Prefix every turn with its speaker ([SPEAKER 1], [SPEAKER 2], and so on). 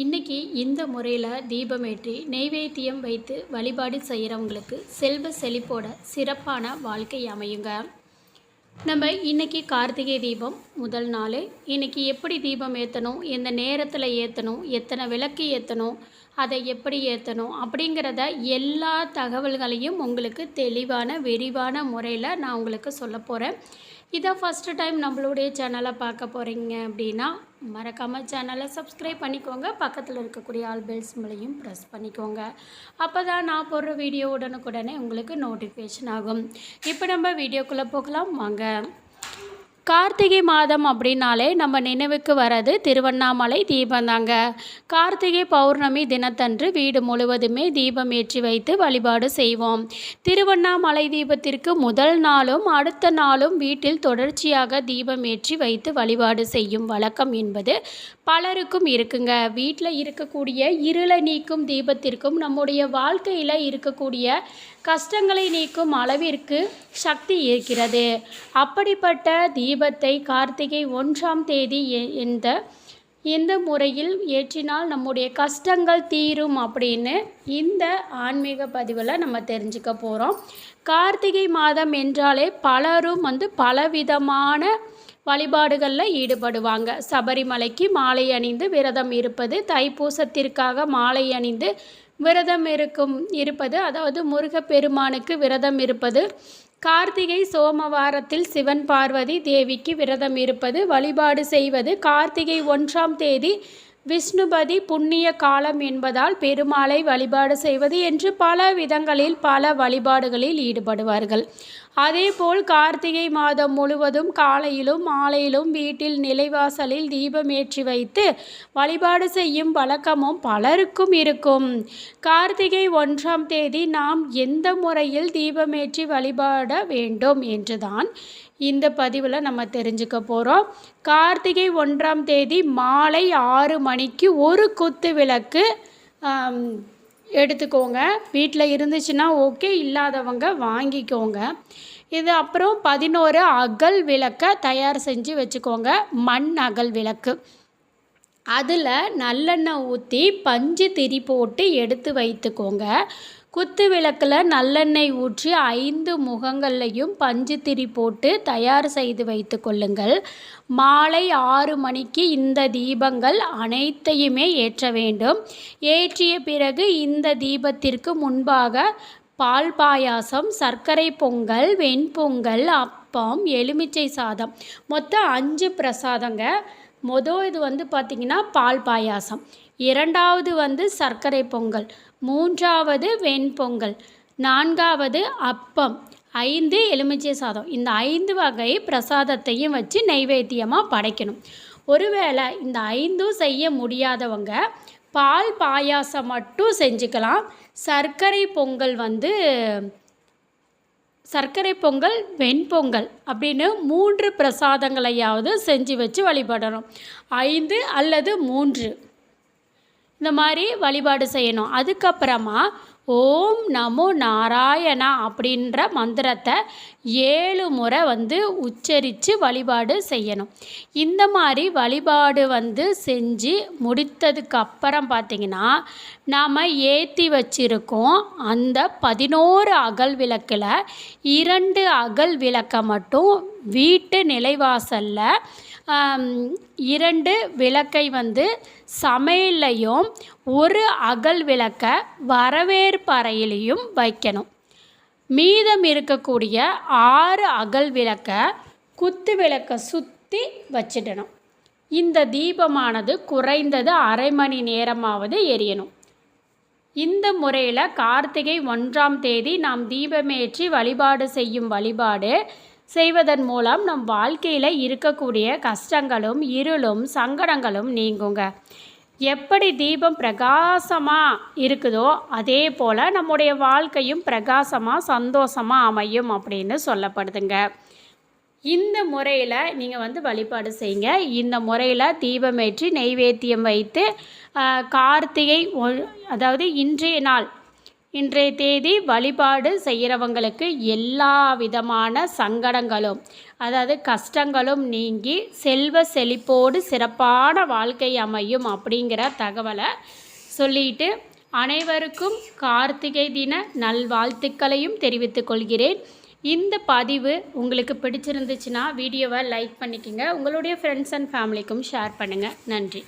[SPEAKER 1] இன்னைக்கு இந்த முறையில் தீபமேற்றி நெய்வேத்தியம் வைத்து வழிபாடு செய்கிறவங்களுக்கு செல்வ செழிப்போட சிறப்பான வாழ்க்கை அமையுங்க. நம்ம இன்றைக்கி கார்த்திகை தீபம் முதல் நாள். இன்னைக்கு எப்படி தீபம் ஏற்றணும் எந்த நேரத்தில் ஏற்றணும் எத்தனை விளக்கு ஏற்றணும் அதை எப்படி ஏற்றணும் அப்படிங்கிறத எல்லா தகவல்களையும் உங்களுக்கு தெளிவான விரிவான முறையில் நான் உங்களுக்கு சொல்ல போகிறேன் இதை ஃபஸ்ட்டு டைம் நம்மளுடைய சேனலை பார்க்க போகிறீங்க அப்படின்னா மறக்காமல் சேனலை சப்ஸ்கிரைப் பண்ணிக்கோங்க. பக்கத்தில் இருக்கக்கூடிய ஆல் பெல்ஸ் மேலேயும் ப்ரெஸ் பண்ணிக்கோங்க. அப்போ தான் நான் போடுற வீடியோ உடனுக்குடனே உங்களுக்கு நோட்டிஃபிகேஷன் ஆகும். இப்போ நம்ம வீடியோக்குள்ளே போகலாம். வாங்க. கார்த்திகை மாதம் அப்படின்னாலே நம்ம நினைவுக்கு வர்றது திருவண்ணாமலை தீபம் தாங்க கார்த்திகை பௌர்ணமி தினத்தன்று வீடு முழுவதுமே தீபம் ஏற்றி வைத்து வழிபாடு செய்வோம். திருவண்ணாமலை தீபத்திற்கு முதல் நாளும் அடுத்த நாளும் வீட்டில் தொடர்ச்சியாக தீபம் ஏற்றி வைத்து வழிபாடு செய்யும் வழக்கம் என்பது பலருக்கும் இருக்குங்க. வீட்டில் இருக்கக்கூடிய இருளை நீக்கும் தீபத்திற்கும் நம்முடைய வாழ்க்கையில் இருக்கக்கூடிய கஷ்டங்களை நீக்கும் அளவிற்கு சக்தி இருக்கிறது. அப்படிப்பட்ட தீபத்தை கார்த்திகை ஒன்றாம் தேதி எ- இந்த முறையில் ஏற்றினால் நம்முடைய கஷ்டங்கள் தீரும் அப்படின்னு இந்த ஆன்மீக பதிவில் நம்ம தெரிஞ்சுக்க போகிறோம் கார்த்திகை மாதம் என்றாலே பலரும் வந்து பலவிதமான வழிபாடுகளில் ஈடுபடுவாங்க. சபரிமலைக்கு மாலை அணிந்து விரதம் இருப்பது தைப்பூசத்திற்காக மாலை அணிந்து விரதம் இருக்கும் இருப்பது அதாவது முருகப்பெருமானுக்கு விரதம் இருப்பது கார்த்திகை சோமவாரத்தில் சிவன் பார்வதி தேவிக்கு விரதம் இருப்பது வழிபாடு செய்வது கார்த்திகை ஒன்றாம் தேதி விஷ்ணுபதி புண்ணிய காலம் என்பதால் பெருமாளை வழிபாடு செய்வது என்று பல விதங்களில் பல வழிபாடுகளில் ஈடுபடுவார்கள். அதேபோல் கார்த்திகை மாதம் முழுவதும் காலையிலும் மாலையிலும் வீட்டில் நிலைவாசலில் தீபம் ஏற்றி வைத்து வழிபாடு செய்யும் வழக்கமும் பலருக்கும் இருக்கும். கார்த்திகை ஒன்றாம் தேதி நாம் எந்த முறையில் தீபமேற்றி வழிபாட வேண்டும் என்றுதான் இந்த பதிவில் நம்ம தெரிஞ்சுக்க போகிறோம் கார்த்திகை ஒன்றாம் தேதி மாலை ஆறு மணிக்கு ஒரு குத்து விளக்கு எடுத்துக்கோங்க. வீட்டில் இருந்துச்சுன்னா ஓகே இல்லாதவங்க வாங்கிக்கோங்க. இது அப்புறம் பதினோரு அகல் விளக்கை தயார் செஞ்சு வச்சுக்கோங்க. மண் அகல் விளக்கு. அதில் நல்லெண்ணெய் ஊற்றி பஞ்சு திரி போட்டு எடுத்து வைத்துக்கோங்க. குத்து விளக்கில் நல்லெண்ணெய் ஊற்றி ஐந்து முகங்கள்லையும் பஞ்சு திரி போட்டு தயார் செய்து வைத்து கொள்ளுங்கள். மாலை ஆறு மணிக்கு இந்த தீபங்கள் அனைத்தையுமே ஏற்ற வேண்டும். ஏற்றிய பிறகு இந்த தீபத்திற்கு முன்பாக பால் பாயாசம் சர்க்கரை பொங்கல் வெண்பொங்கல் அப்பம் எலுமிச்சை சாதம். மொத்தம் அஞ்சு பிரசாதங்க. மொதல் இது வந்து பார்த்திங்கன்னா பால் பாயாசம். இரண்டாவது வந்து சர்க்கரை பொங்கல் மூன்றாவது வெண்பொங்கல் நான்காவது அப்பம் ஐந்து எலுமிச்சை சாதம். இந்த ஐந்து வகை பிரசாதத்தையும் வச்சு நைவேத்தியமாக படைக்கணும். ஒருவேளை இந்த ஐந்தும் செய்ய முடியாதவங்க பால் பாயாசம் மட்டும் செஞ்சுக்கலாம். சர்க்கரை பொங்கல் வந்து சர்க்கரை பொங்கல் வெண்பொங்கல் அப்படின்னு மூன்று பிரசாதங்களையாவது செஞ்சு வச்சு வழிபடணும். ஐந்து அல்லது மூன்று. இந்த மாதிரி வழிபாடு செய்யணும். அதுக்கப்புறமா ஓம் நமோ நாராயணா அப்படின்ற மந்திரத்தை ஏழு முறை வந்து உச்சரித்து வழிபாடு செய்யணும். இந்த மாதிரி வழிபாடு வந்து செஞ்சு முடித்ததுக்கு அப்புறம் பார்த்திங்கன்னா நாம் ஏற்றி வச்சிருக்கோம் அந்த பதினோரு அகல் விளக்கில் இரண்டு அகல் விளக்கை மட்டும் வீட்டு நிலைவாசலில் இரண்டு விளக்கை வந்து சமையல்லையும் ஒரு அகல் விளக்கை வரவேற்பறையிலையும் வைக்கணும். மீதம் இருக்கக்கூடிய ஆறு அகல் விளக்கை குத்து விளக்கை சுற்றி வச்சிடணும். இந்த தீபமானது குறைந்தது அரை மணி நேரமாவது எரியணும். இந்த முறையில் கார்த்திகை ஒன்றாம் தேதி நாம் தீபமேற்றி வழிபாடு செய்யும் வழிபாடு செய்வதன் மூலம் நம் வாழ்க்கையில் இருக்கக்கூடிய கஷ்டங்களும் இருளும் சங்கடங்களும் நீங்குங்க. எப்படி தீபம் பிரகாசமாக இருக்குதோ அதே போல் நம்முடைய வாழ்க்கையும் பிரகாசமாக சந்தோஷமாக அமையும் அப்படின்னு சொல்லப்படுதுங்க. இந்த முறையில் நீங்கள் வந்து வழிபாடு செய்யுங்க. இந்த முறையில் தீபமேற்றி நெய்வேத்தியம் வைத்து கார்த்திகை ஒ- அதாவது இன்றைய நாள் இன்றைய தேதி வழிபாடு செய்கிறவங்களுக்கு எல்லா விதமான சங்கடங்களும் அதாவது கஷ்டங்களும் நீங்கி செல்வ செழிப்போடு சிறப்பான வாழ்க்கை அமையும் அப்படிங்கிற தகவலை சொல்லிட்டு அனைவருக்கும் கார்த்திகை தின நல்வாழ்த்துக்களையும் தெரிவித்துக் கொள்கிறேன். இந்த பதிவு உங்களுக்கு பிடிச்சிருந்துச்சுன்னா வீடியோவை லைக் பண்ணிக்கோங்க. உங்களுடைய ஃப்ரெண்ட்ஸ் அண்ட் ஃபேமிலிக்கும் ஷேர் பண்ணுங்கள் நன்றி.